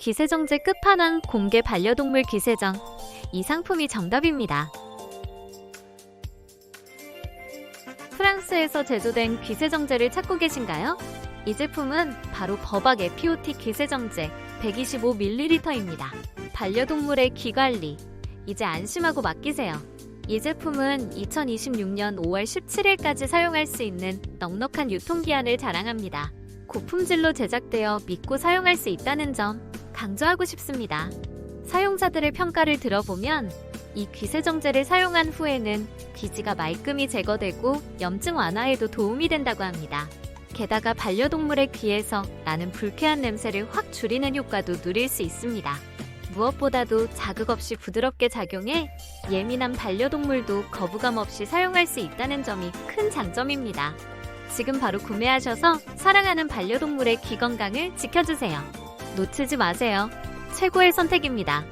기세정제 끝판왕 공개 반려동물 기세정. 이 상품이 정답입니다. 프랑스에서 제조된 기세정제를 찾고 계신가요? 이 제품은 바로 버박 에피오틱 기세정제 125ml입니다. 반려동물의 귀관리. 이제 안심하고 맡기세요. 이 제품은 2026년 5월 17일까지 사용할 수 있는 넉넉한 유통기한을 자랑합니다. 고품질로 제작되어 믿고 사용할 수 있다는 점 강조하고 싶습니다. 사용자들의 평가를 들어보면 이 귀세정제를 사용한 후에는 비지가 말끔히 제거되고 염증 완화에도 도움이 된다고 합니다. 게다가 반려동물의 귀에서 나는 불쾌한 냄새를 확 줄이는 효과도 누릴 수 있습니다. 무엇보다도 자극 없이 부드럽게 작용해 예민한 반려동물도 거부감 없이 사용할 수 있다는 점이 큰 장점입니다. 지금 바로 구매하셔서 사랑하는 반려동물의 귀 건강을 지켜주세요. 놓치지 마세요. 최고의 선택입니다.